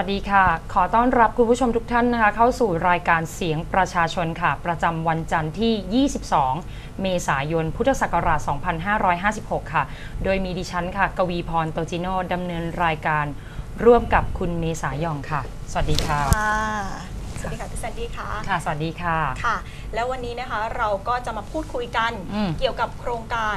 สวัสดีค่ะ ขอต้อนรับคุณผู้ชมทุกท่านนะคะ เข้าสู่รายการเสียงประชาชนค่ะ ประจำวันจันทร์ที่ 22 เมษายน พุทธศักราช 2556 ค่ะ โดยมีดิฉันค่ะ กวีพรโตจิโนดำเนินรายการร่วมกับคุณเมษายองค่ะ สวัสดีค่ะค่ะสวัสดีค่ะพี่แซนดี้ค่ะ ค่ะ สวัสดีค่ะ ค่ะ แล้ววันนี้นะคะเราก็จะมาพูดคุยกันอืมเกี่ยวกับโครงการ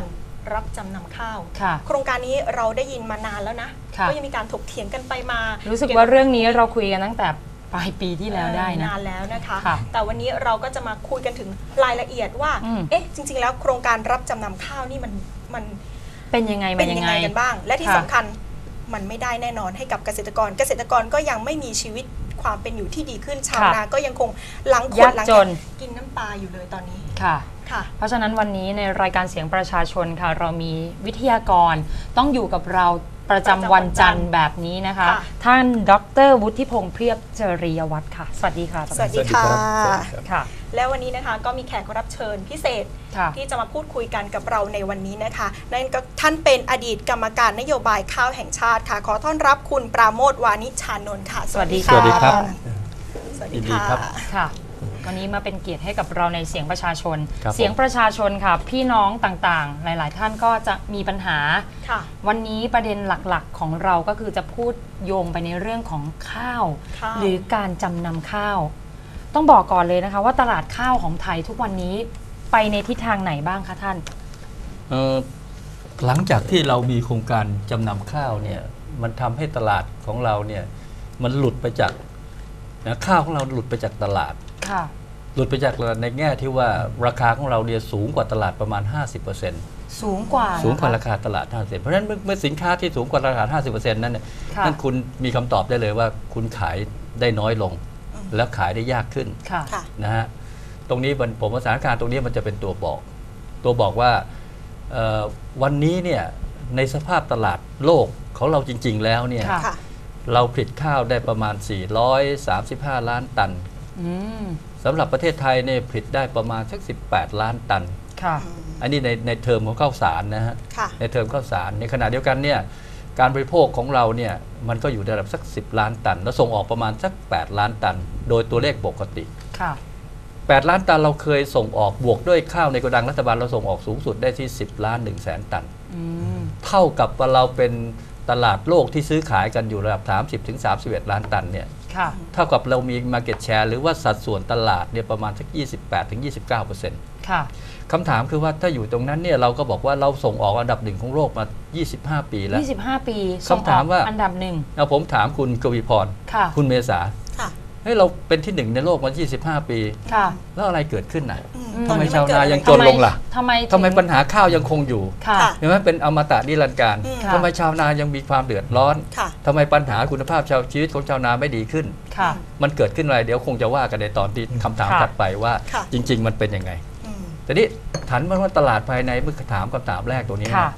รับจำนำข้าว ค่ะ โครงการนี้เราได้ยินมานานแล้วนะ ค่ะ ก็ยังมีการถกเถียงกันไปมา รู้สึกกี่ยว่าบเรื่องนี้เราคุยกันตั้งแต่ปลายปีที่แล้วได้นะ นานแล้วนะคะ ค่ะแต่วันนี้เราก็จะมาคุยกันถึงรายละเอียดว่า อืม เอ๊ะ จริง ๆ แล้วโครงการรับจำนำข้าวนี่มันมันเป็นยังไงเป็มันนยัยังงไงไง กันบ้าง และที่ค่ะ สำคัญมันไม่ได้แน่นอนให้กับเกษตรกร เกษตรกรก็ยังไม่มีชีวิตความเป็นอยู่ที่ดีขึ้นชาวค่ะนาก็ยังคงหลังขยาดกหลังจแข็นงกินน้ำปลาอยู่เลยตอนนี้ ค่ะค่ะ เพราะฉะนั้นวันนี้ในรายการเสียงประชาชนค่ะ เรามีวิทยากรต้องอยู่กับเราประจำวันจันทร์แบบนี้นะคะค่ะท่านดรวุฒิพงษ์เพียบเจริยวัฒน์ค่ะ สวัสดีค่ะสวัสดีค่ะสวัสดีครับค่ะ แล้ววันนี้นะคะก็มีแขกรับเชิญพิเศษค่ะที่จะมาพูดคุยกันกับเราในวันนี้นะคะนั่นก็ท่านเป็นอดีตกรรมการนโยบายข้าวแห่งชาติค่ะ ขอต้อนรับคุณปราโมทวานิชานนท์ค่ะ สวัสดีสวัสดีครับสวัสยิดีนดีค่ะครับค่ะ วันนี้มาเป็นเกียรติให้กับเราในเสียงประชาชน ครับผม เสียงประชาชนค่ะ พี่น้องต่างๆ หลาย ๆ ท่านก็จะมีปัญหา ค่ะ วันนี้ประเด็นหลักๆ ของเราก็คือจะพูดโยงไปในเรื่องของข้าว ข้าว หรือการจำนำข้าว ต้องบอกก่อนเลยนะคะ ว่าตลาดข้าวของไทยทุกวันนี้ไปในทิศทางไหนบ้างคะท่าน เอ่อหลังจากที่เรามีโครงการจำนำข้าวเนี่ยมันทำให้ตลาดของเราเนี่ยมันหลุดไปจากนะข้าวของเราหลุดไปจากตลาด ค่ะหลุดไปจากตลาดในแง่ที่ว่าราคาของเราเนี่ยสูงกว่าตลาดประมาณ 50%สูงกว่าสูงกว่าเหอราคาตลาด 50%เพราะฉะนั้นเมื่อเมื่อสินค้าที่สูงกว่าราคา 50%นั้นเนี่ยค่ะนั่นคุณมีคำตอบได้เลยว่าคุณขายได้น้อยลงอืมแล้วขายได้ยากขึ้นค่ะค่ะนะฮะตรงนี้มันผมว่าสถานการณ์ตรงนี้มันจะเป็นตัวบอก ตัวบอกว่าเอ่อวันนี้เนี่ยในสภาพตลาดโลกของเราจริง ๆ แล้วเนี่ยค่ะค่ะเราผลิตข้าวได้ประมาณ 435 ล้านตันอืม สำหรับประเทศไทยเนี่ยผลิตได้ประมาณสัก 18 ล้านตัน ค่ะ อันนี้ในในเทอมของข้าวสารนะฮะ ค่ะ ในเทอมข้าวสาร ในขณะเดียวกันเนี่ยการบริโภคของเราเนี่ยมันก็อยู่ในระดับสัก 10 ล้านตัน แล้วส่งออกประมาณสัก 8 ล้านตัน โดยตัวเลขปกติ ค่ะ 8 ล้านตันเราเคยส่งออกบวกด้วยข้าวในโกดังรัฐบาลเราส่งออกสูงสุดได้ที่ 10 ล้าน1แสนตันอืมเท่ากับว่าเราเป็นตลาดโลกที่ซื้อขายกันอยู่ระดับ 30ถึง31 ล้านตันเนี่ยค่ะ เท่ากับเรามี Market Share หรือว่าสัดส่วนตลาดเนี่ยประมาณสัก 28ถึง29เปอร์เซ็นต์ค่ะคำถามคือว่าถ้าอยู่ตรงนั้นเนี่ยเราก็บอกว่าเราส่งออกอันดับหนึ่งของโลกมา 25 ปีแล้ว 25 ปีคำถามว่าส่งออกอันดับหนึ่งเอาผมถามคุณกวีพรค่ะคุณเมษาค่ะ เฮ้ยเราเป็นที่หนึ่งในโลกมา25 ปี ค่ะ แล้วอะไรเกิดขึ้นน่ะอือืมทำไมตอชาวนายังเกิดจอะไรนลงล่ะทำไมทำไมถึงปัญหาข้าวยังคงอยู่ค่ะค่ะ เห็นไหมเป็นอมตะนิรันดร์การอืมค่ะทำไมชาวนายังมีความเดือดร้อนค่ะ ทำไมปัญหาคุณภาพชาวชีวิตของชาวนาไม่ดีขึ้น ค่ะ มันเกิดขึ้นอะไรเดี๋ยวคงจะว่ากันในตอนที่คำถามค่ะ ถัดไปว่าค่ะ จริง ๆ มันเป็นยังไง อืม แต่นี่ถันมาว่าตลาดภายในเมื่อถามคำถามแรกตัวนี้ค่ะ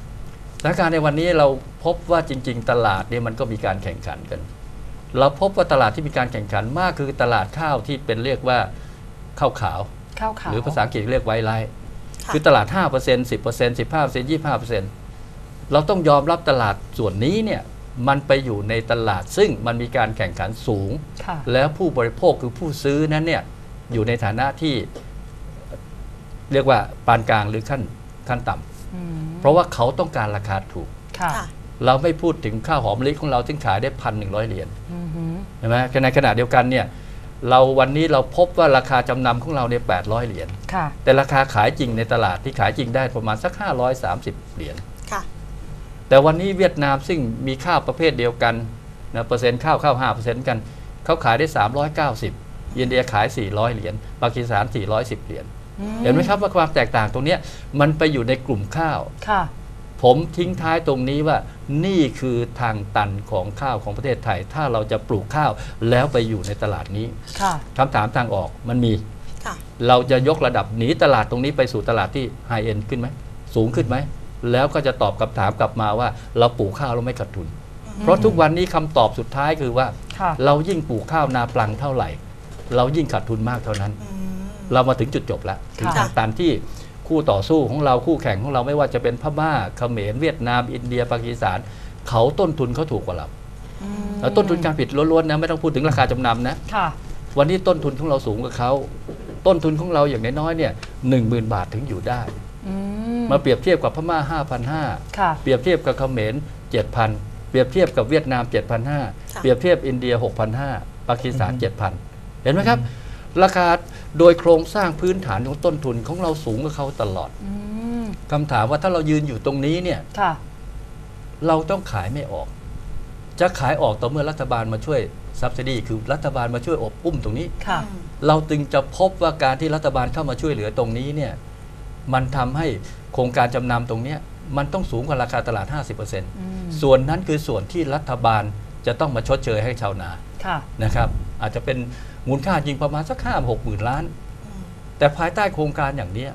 นะสถานการณ์ในวันนี้เราพบว่าจริง ๆ ตลาดเนี่ยมันก็มีการแข่งขันกัน เราพบว่าตลาดที่มีการแข่งขันมากคือตลาดข้าวที่เป็นเรียกว่าข้าวขาว ข้าวขาวหรือภาษาอังกฤษเรียกไวไลท์ค่ะคือตลาด 5% 10% 15% 25%เราต้องยอมรับตลาดส่วนนี้เนี่ยมันไปอยู่ในตลาดซึ่งมันมีการแข่งขันสูงค่ะแล้วผู้บริโภคคือผู้ซื้อนั้นเนี่ยอยู่ในฐานะที่เรียกว่าปานกลางหรือขั้นขั้นต่ำอืมเพราะว่าเขาต้องการราคาถูกค่ะค่ะ เราไม่พูดถึงข้าวหอมมะลิของเราซึ่งขายได้พันหนึ่งร้อยเหรียญอือหือใช่ไหมในขณะเดียวกันเนี่ยเราวันนี้เราพบว่าราคาจำนำของเราเนี่ยแปดร้อยเหรียญค่ะแต่ราคาขายจริงในตลาดที่ขายจริงได้ประมาณสัก 530 เหรียญค่ะแต่วันนี้เวียดนามซึ่งมีข้าวประเภทเดียวกันนะเปอร์เซ็นต์ข้าวข้าว5เปอร์เซ็นต์กันเขาขายได้ 390 อินเดียขาย 400 เหรียญปากีสถาน 410 เหรียญอืมเห็นไหมครับว่าความแตกต่างตรงเนี้ยมันไปอยู่ในกลุ่มข้าวค่ะ ผมทิ้งท้ายตรงนี้ว่านี่คือทางตันของข้าวของประเทศไทย ถ้าเราจะปลูกข้าวแล้วไปอยู่ในตลาดนี้ค่ะคำถามทางออกมันมี ค่ะ เราจะยกระดับหนีตลาดตรงนี้ไปสู่ตลาดที่ไฮเอ็นขึ้นไหม สูงขึ้นไหม แล้วก็จะตอบคำถามกลับมาว่า เราปลูกข้าวเราไม่ขาดทุน เพราะทุกวันนี้คำตอบสุดท้ายคือว่า ค่ะ เรายิ่งปลูกข้าวนาปลังเท่าไหร่ เรายิ่งขาดทุนมากเท่านั้นอืมเรามาถึงจุดจบแล้วถึงค่ะ ทางตันที่ คู่ต่อสู้ของเราคู่แข่งของเราไม่ว่าจะเป็นพม่าเขมรเวียดนาม อินเดียปากีสถานเขาต้นทุนเขาถูกกว่าเราแล้วต้นทุนการผลิตล้วนๆนะไม่ต้องพูดถึงราคาจำนำนะค่ะวันนี้ต้นทุนของเราสูงกว่าเขาต้นทุนของเราอย่างน้อยๆเนี่ยหนึ่งหมื่นบาทถึงอยู่ได้อืมมาเปรียบเทียบกับพม่า5,500ค่ะเปรียบเทียบกับเขมร7,000 เปรียบเทียบกับเวียดนาม 7,500ค่ะเปรียบเทียบอินเดีย 6,500 ปากีสถาน 7,000 เห็นไหมครับ ราคาโดยโครงสร้างพื้นฐานของต้นทุนของเราสูงกว่าเขาตลอดอืมคำถามว่าถ้าเรายืนอยู่ตรงนี้เนี่ย ค่ะ เราต้องขายไม่ออก จะขายออกต่อเมื่อรัฐบาลมาช่วยซับซิดีคือรัฐบาลมาช่วยอบอุ้มตรงนี้ ค่ะอืมเราจึงจะพบว่าการที่รัฐบาลเข้ามาช่วยเหลือตรงนี้เนี่ย มันทำให้โครงการจำนำตรงเนี้ยมันต้องสูงกว่าราคาตลาด 50%อืมส่วนนั้นคือส่วนที่รัฐบาลจะต้องมาชดเชยให้ชาวนาค่ะ นะครับ อาจจะเป็นมูลค่าจริงประมาณสักห้าหกหมื่นล้านอืมแต่ภายใต้โครงการอย่างเนี้ย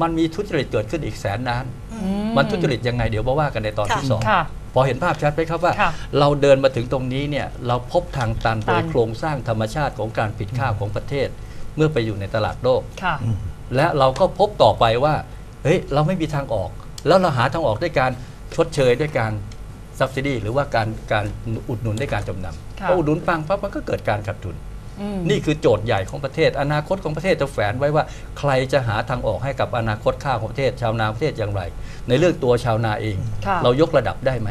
มันมีทุจริตเกิดขึ้นอีกแสนล้านอือืมมันทุจริตยังไงเดี๋ยวมาว่ากันในตอนค่ะที่สองค่ะพอเห็นภาพชัดไหมครับว่าค่ะเราเดินมาถึงตรงนี้เนี่ยเราพบทางตันตัโดนยโครงสร้างธรรมชาติของการผิดข้าวของประเทศ เมื่อไปอยู่ในตลาดโลกค่ะและเราก็พบต่อไปว่าเฮ้ยเราไม่มีทางออก แล้วเราหาทางออกด้วยการชดเชยด้วยการ subsidy หรือว่าการการอุดหนุนด้วยการจำนำค่ะ พออุดหนุนปังปั๊บมันก็เกิดการขาดทุนอืมนี่คือโจทย์ใหญ่ของประเทศ อนาคตของประเทศจะแฝงไว้ว่า ใครจะหาทางออกให้กับอนาคตข้าวของประเทศ ชาวนาประเทศอย่างไร ในเรื่องตัวชาวนาเองค่ะเรายกระดับได้ไหม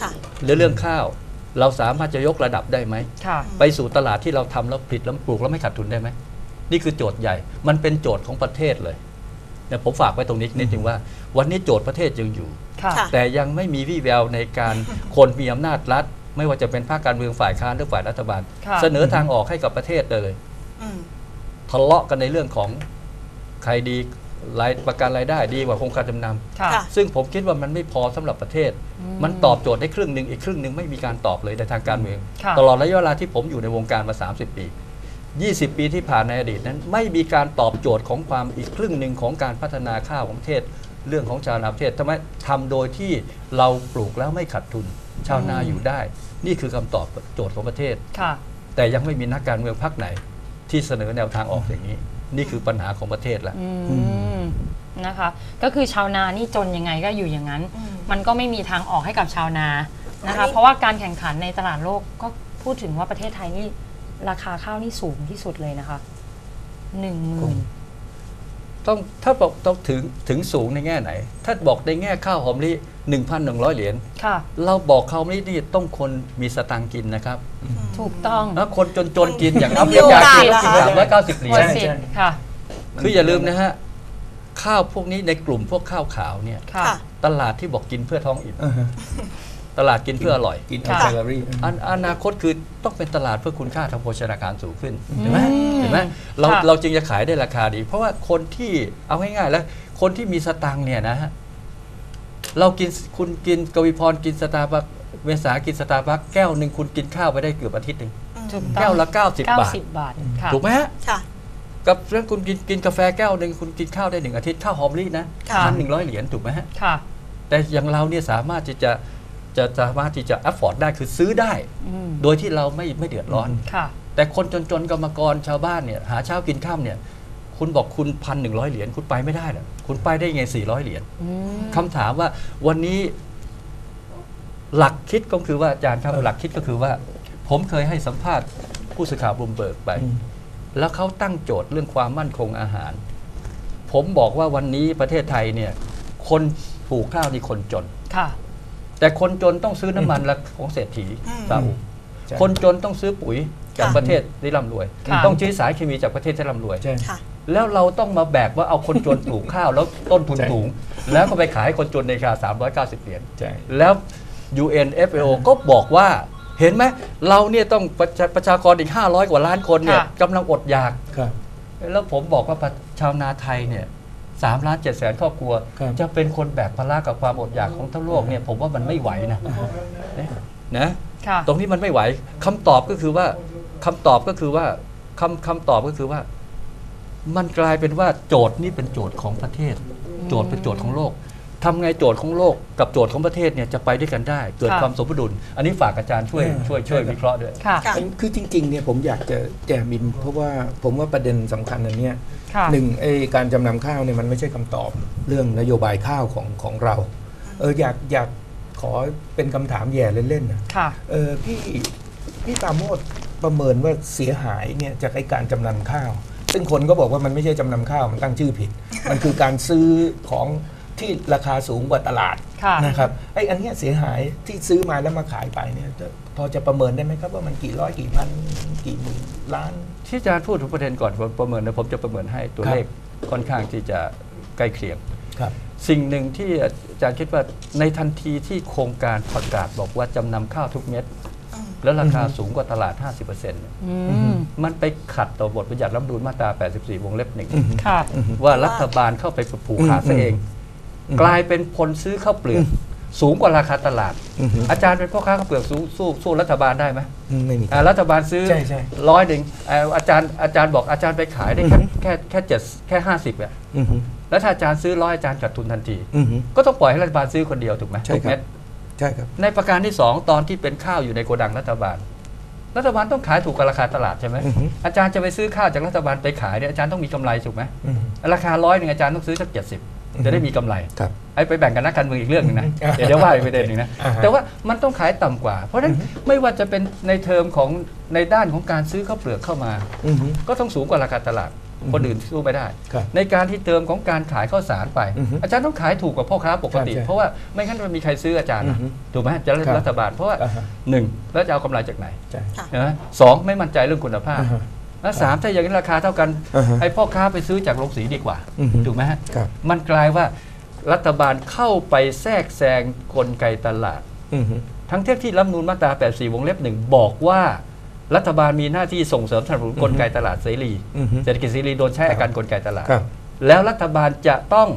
ค่ะหรือเรื่องข้าวเราสามารถจะยกระดับได้ไหมค่ะไปสู่ตลาดที่เราทำแล้วผลิตแล้วปลูกแล้วไม่ขาดทุนได้ไหม นี่คือโจทย์ใหญ่ มันเป็นโจทย์ของประเทศเลยเนี่ยผมฝากไว้ตรงนี้นิดนึงว่า วันนี้โจทย์ประเทศยังอยู่ค่ะค่ะแต่ยังไม่มีวี่แววในการคนมีอำนาจรัฐ ไม่ว่าจะเป็นภาคการเมืองฝ่ายค้านหรือฝ่ายรัฐบาล ค่ะ เสนอทางออกให้กับประเทศเลย อืม ทะเลาะกันในเรื่องของใครดีรายประกันรายได้ดีกว่าโครงการจำนค่ะ ค่ะำซึ่งผมคิดว่ามันไม่พอสำหรับประเทศอืมมันตอบโจทย์ได้ครึ่งหนึ่งอีกครึ่งหนึ่งไม่มีการตอบเลยในทางการเมือง ค่ะ ตลอดระยะเวลาที่ผมอยู่ในวงการมา 30 ปี 20 ปีที่ผ่านในอดีตนั้น ไม่มีการตอบโจทย์ของความอีกครึ่งหนึ่งของการพัฒนาข้าวของประเทศ เรื่องของชาวนาประเทศทำไมทำโดยที่เราปลูกแล้วไม่ขาดทุน ชาวนาอยู่ได้ นี่คือคำตอบโจทย์ของประเทศ ค่ะ แต่ยังไม่มีนักการเมืองพรรคไหน ที่เสนอแนวทางออกอย่างนี้ นี่คือปัญหาของประเทศแล้ว อืมนะคะ ก็คือชาวนานี่จนยังไงก็อยู่อย่างนั้น อืมมันก็ไม่มีทางออกให้กับชาวนานะอันคะ นี้ เพราะว่าการแข่งขันในตลาดโลกก็พูดถึงว่าประเทศไทยนี่ราคาข้าวนี่สูงที่สุดเลยนะคะหนึ่งหมื่น ต้องถ้าบอกต้องถึงถึงสูงในแง่ไหน ถ้าบอกในแง่ข้าวหอมมะลิ1,100 เหรียญค่ะเราบอกข้าวหอมมะลินี่ต้องคนมีสตังค์กินนะครับ ถูกต้องแล้วคนจนๆกินอย่างไม่อัฟมีริกาโอกาสกินเหรอกินคะสามร้อยเก้าสิบเหรีหมยดญสิทธิ์ค่ะคืออย่าลืมนะฮะข้าวพวกนี้ในกลุ่มพวกข้าวขาวเนี่ยค่ะค่ะตลาดที่บอกกินเพื่อท้องอิ่มอ่าฮะ ตลาดกินเพื่ออร่อยกินเอาค่ะแคลอรี่ อันอนาคตคือต้องเป็นตลาดเพื่อคุณค่าทางโภชนาการสูงขึ้นเห็นไหมอืมเห็นไหมเราค่ะ เราจึงจะขายได้ราคาดี เพราะว่าคนที่เอาง่ายๆแล้ว คนที่มีสตังค์เนี่ยนะฮะเรากินคุณกินกวีพรกินสตาร์บัคเมษากินสตาร์บัคแก้วหนึ่งคุณกินข้าวไปได้เกือบอาทิตย์หนึ่งถูกต้องแก้วละ 90 บาท 90 บาทค่ะ ถูกไหมฮะ ค่ะ กับเรื่องคุณกินกินกาแฟแก้วหนึ่งคุณกินข้าวได้หนึ่งอาทิตย์ข้าวหอมมะลินะค่ะ พันหนึ่งร้อยเหรียญถูกไหมฮะ ค่ะ แต่อย่างเราเนี่ยสามารถที่จะ จะสามารถที่จะ afford ได้คือซื้อได้อืมโดยที่เราไม่ไม่เดือดร้อนค่ะแต่คนจนๆกรรมกรชาวบ้านเนี่ยหาเช้ากินข้ามเนี่ยคุณบอกคุณพันหนึ่งร้อยเหรียญคุณไปไม่ได้หรอกคุณไปได้ไงสี่ร้อยเหรียญอืมคำถามว่าวันนี้หลักคิดก็คือว่าอาจารย์ครับเออหลักคิดก็คือว่า ผมเคยให้สัมภาษณ์ผู้สื่อข่าวบลูมเบิร์กไปอืมแล้วเขาตั้งโจทย์เรื่องความมั่นคงอาหาร ผมบอกว่าวันนี้ประเทศไทยเนี่ย คนปลูกข้าวนี่คนจนค่ะ แต่คนจนต้องซื้อน้ำมันละของเศรษฐีอืมซาอุใช่คนจนต้องซื้อปุ๋ยจากค่ะประเทศที่ร่ำรวยค่ะต้องใช้สายเคมีจากประเทศที่ร่ำรวยใช่ค่ะแล้วเราต้องมาแบกว่าเอาคนจนปลูกข้าวแล้วต้นทุนใช่สูง แล้วก็ไปขายให้คนจนในราคา390 เหรียญใช่แล้ว UNFAO ก็บอกว่าเห็นไหมเราเนี่ยต้องประชาประชากรอีก 500 กว่าล้านคนเนี่ยค่ะกำลังอดอยากครับแล้วผมบอกว่าประชาวนาไทยเนี่ย สามล้านเจ็ดแสนครอบครัว ครับจะเป็นคนแบกภาระกับความอดอยากของทั้งโลกเนี่ยผมว่ามันไม่ไหวนะนะ ค่ะ ตรงนี้มันไม่ไหวคำตอบก็คือว่าคำตอบก็คือว่าคำคำตอบก็คือว่า มันกลายเป็นว่าโจทย์นี่เป็นโจทย์ของประเทศ โจทย์เป็นโจทย์ของโลก ทำไงโจทย์ของโลกกับโจทย์ของประเทศเนี่ยจะไปด้วยกันได้ เกิดค่ะ ความสมดุลอันนี้ฝากอาจารย์ช่วยเออช่วยช่วยใช่ครับวิเคราะห์ด้วย ค่ะ ค่ะอันคือจริงๆเนี่ยผมอยากจะแจมบิน เพราะว่าผมว่าประเด็นสำคัญอันเนี้ยค่ะ หนึ่งไอ้การจำนำข้าวเนี่ยมันไม่ใช่คำตอบเรื่องนโยบายข้าวของของเราเอออยากอยากขอเป็นคำถามแย่เล่นๆนะค่ะ เออพี่พี่ปราโมดประเมินว่าเสียหายเนี่ยจากไอการจำนำข้าว ซึ่งคนก็บอกว่ามันไม่ใช่จำนำข้าวมันตั้งชื่อผิด มันคือการซื้อของ ที่ราคาสูงกว่าตลาดค่ะ นะครับไออันเนี้ยเสียหายที่ซื้อมาแล้วมาขายไปเนี่ยจะพอจะประเมินได้ไหมครับว่ามันกี่ร้อยกี่พันกี่หมื่นล้าน ที่อาจารย์พูดถึงประเด็นก่อนผมประเมินนะผมจะประเมินให้ตัวครับเลขค่อนข้างที่จะใกล้เคียง ครับ สิ่งหนึ่งที่อาจารย์คิดว่าในทันทีที่โครงการประกาศบอกว่าจำนำข้าวทุกเม็ดอืมแล้วราคาอือฮึสูงกว่าตลาด 50%เนี่ยอืมมันไปขัดต่อบทบัญญัติรัฐธรรมนูญมาตรา 84 วงเล็บหนึ่งอืมค่ะ ว่ารัฐบาลเข้าไปผูกขาดซะเองอืม กลายเป็นพลซื้อข้าวเปลือกสูงกว่าราคาตลาดอือฮึอาจารย์เป็นพ่อค้าข้าวเปลือกสู้สู้สู้รัฐบาลได้ไหมอืมไม่มีอ่ารัฐบาลซื้อใช่ใช่ร้อยหนึ่งอ่าอาจารย์อาจารย์บอกอาจารย์ไปขายได้แค่อือฮึแค่แค่เจ็ดแค่ห้าสิบอะอือฮึแล้วถ้าอาจารย์ซื้อร้อยอาจารย์ขาดทุนทันทีอือฮึก็ต้องปล่อยให้รัฐบาลซื้อคนเดียวถูกไหมใช่ทุกครับเม็ดใช่ครับ ในประการที่2ตอนที่เป็นข้าวอยู่ในโกดังรัฐบาล รัฐบาลต้องขายถูกกับราคาตลาดใช่ไหมอือฮึอาจารย์จะไปซื้อข้าวจากรัฐบาลไปขายเนี่ยอาจารย์ต้องมีกำไรถูกไหมอือฮึราคาร้อยหนึ่งอาจารย์ต้องซื้อสักเจ็ดสิบอือฮึ จะได้มีกำไรครับไอ้ไปแบ่งกันนักการเมืองอีกเรื่องหนึงนะอ่าเดี๋ยวเดี๋ยวว่าอีกประเด็นหนึ่งนะอ่าฮะแต่ว่ามันต้องขายต่ำกว่า เพราะฉะนั้นไม่ว่าจะเป็นในเทอมของในด้านของการซื้อข้าวเปลือกเข้ามาอือฮึก็ต้องสูงกว่าราคาตลาดอืมคนอื่นสู้ไม่ได้ครับในการที่เติมของการขายข้าวสารไปอือฮึอาจารย์ต้องขายถูกกว่าพ่อค้าปกติใช่ใช่เพราะว่าไม่งั้นมันมีใครซื้ออาจารย์นะอือฮึถูกไหมจะครับรัฐบาล เพราะว่าอ่าฮะหนึ่งแล้วจะเอากำไรจากไหนใช่นะสองไม่มั่นใจเรื่องคุณภาพอ่าฮะ และสามถ้าอย่างนี้ราคาเท่ากันอ่าฮะให้พ่อค้าไปซื้อจากโรงสีดีกว่าอือฮึถูกไหมฮะครับมันกลายว่ารัฐบาลเข้าไปแทรกแซงกลไกตลาดอือฮึทั้งเทียที่รัฐธรรมนูญมาตรา 84 วงเล็บหนึ่งบอกว่า รัฐบาลมีหน้าที่ส่งเสริมสนับสนุนกลไกตลาดเสรีอือฮึเศรษฐกิจเสรีโดยใช้อาการกลไกตลาดครับแล้วรัฐบาลจะต้อง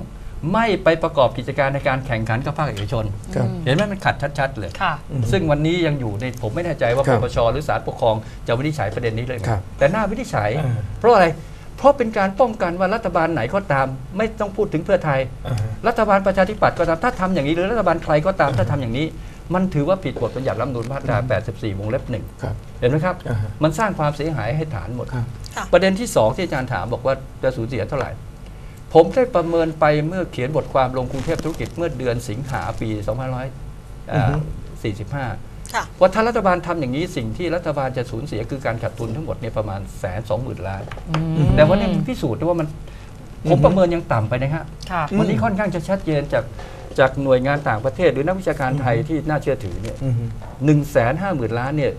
ไม่ไปประกอบกิจการในการแข่งขันกับภาคเอกชน ครับ เห็นไหมมันขัดชัด ๆ เลย ค่ะอืมซึ่งวันนี้ยังอยู่ในผมไม่แน่ใจว่าครัปบปชหรือศาลปกครองจะวินิจฉัยประเด็นนี้เลยไหมครับแต่หน้าวินิจฉัย อ่า เพราะอะไร เพราะเป็นการป้องกันว่ารัฐบาลไหนก็ตาม ไม่ต้องพูดถึงเพื่อไทย อ่าฮะรัฐบาลประชาธิปัตย์ก็ตามถ้าทำอย่างนี้หรือรัฐบาลใครก็ตามถ้าทำอย่างนี้ มันถือว่าผิดบทบัญญัติรัฐธรรมนูญมาตรา 84 วงเล็บหนึ่งครับ เห็นไหมครับ อ่าฮะ มันสร้างความเสียหายให้ฐานหมด ครับ ค่ะ ประเด็นที่สองที่อาจารย์ถามบอกว่าจะสูญเสียเท่าไหร่ ผมได้ประเมินไปเมื่อเขียนบทความลงกรุงเทพธุรกิจเมื่อเดือนสิงหาปีอือฮึ2545ค่ะว่าถ้ารัฐบาลทำอย่างนี้สิ่งที่รัฐบาลจะสูญเสียคือการขาดทุนทั้งหมดเนี่ยประมาณแสนสองหมื่นล้านอืมแต่วันนี้พิสูจน์ได้ว่ามันผมประเมินยังต่ำไปนะฮะค่ะอืมวันนี้ค่อนข้างจะชัดเจนจากจากหน่วยงานต่างประเทศหรือนักวิชาการไทยที่น่าเชื่อถือเนี่ยอือฮึหนึ่งแสนห้าหมื่นล้านเนี่ย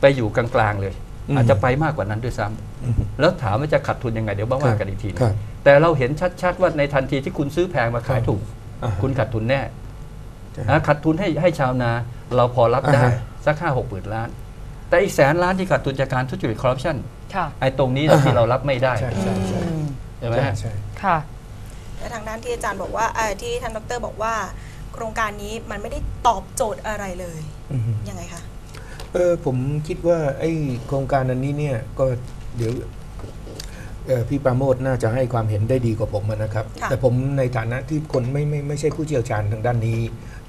ไปอยู่กลางๆเลยอืมอาจจะไปมากกว่านั้นด้วยซ้ำอือฮึแล้วถามว่าจะขาดทุนยังไงเดี๋ยวมาว่ากันอีกทีหนึ่งครับ แต่เราเห็นชัดๆว่าในทันทีที่คุณซื้อแพงมาขายถูกอ่าฮะคุณขาดทุนแน่ใช่นะขาดทุนให้ให้ชาวนา เราพอรับได้อ่าฮะสักห้าหกหมื่นล้าน แต่อีกแสนล้านที่ขาดทุนจากการทุจริตคอร์รัปชันค่ะไอ้ตรงนี้แหละอ่าฮะที่เรารับไม่ได้ใช่ใช่ใช่อืมใช่ไหมใช่ฮะใช่ค่ะและทางด้านที่อาจารย์บอกว่าเอ่อที่ท่านดรบอกว่า โครงการนี้มันไม่ได้ตอบโจทย์อะไรเลยอือฮึยังไงคะเออผมคิดว่าไอ้โครงการอันนี้เนี่ยก็เดี๋ยวเอ่อ พี่ปราโมทน่าจะให้ความเห็นได้ดีกว่าผมอะนะครับค่ะแต่ผมในฐานะที่คนไม่ไม่ไม่ใช่ผู้เชี่ยวชาญทางด้านนี้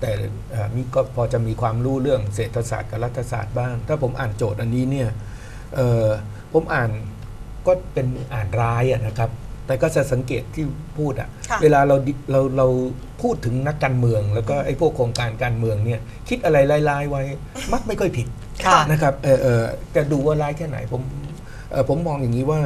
แต่เอ่อมีก็พอจะมีความรู้เรื่องเศรษฐศาสตร์กับรัฐศาสตร์บ้าง ถ้าผมอ่านโจทย์อันนี้เนี่ยเอ่อผมอ่านก็เป็นอ่านร้ายอะนะครับ แต่ก็จะสังเกตที่พูดอะค่ะเวลาเราดิเราเราพูดถึงนักการเมือง แล้วก็ไอ้พวกโครงการการเมืองเนี่ยคิดอะไรลายๆไว้ มักไม่ค่อยผิดค่ะนะครับเออเออจะดูว่าร้ายแค่ไหนผมเออผมมองอย่างนี้ว่า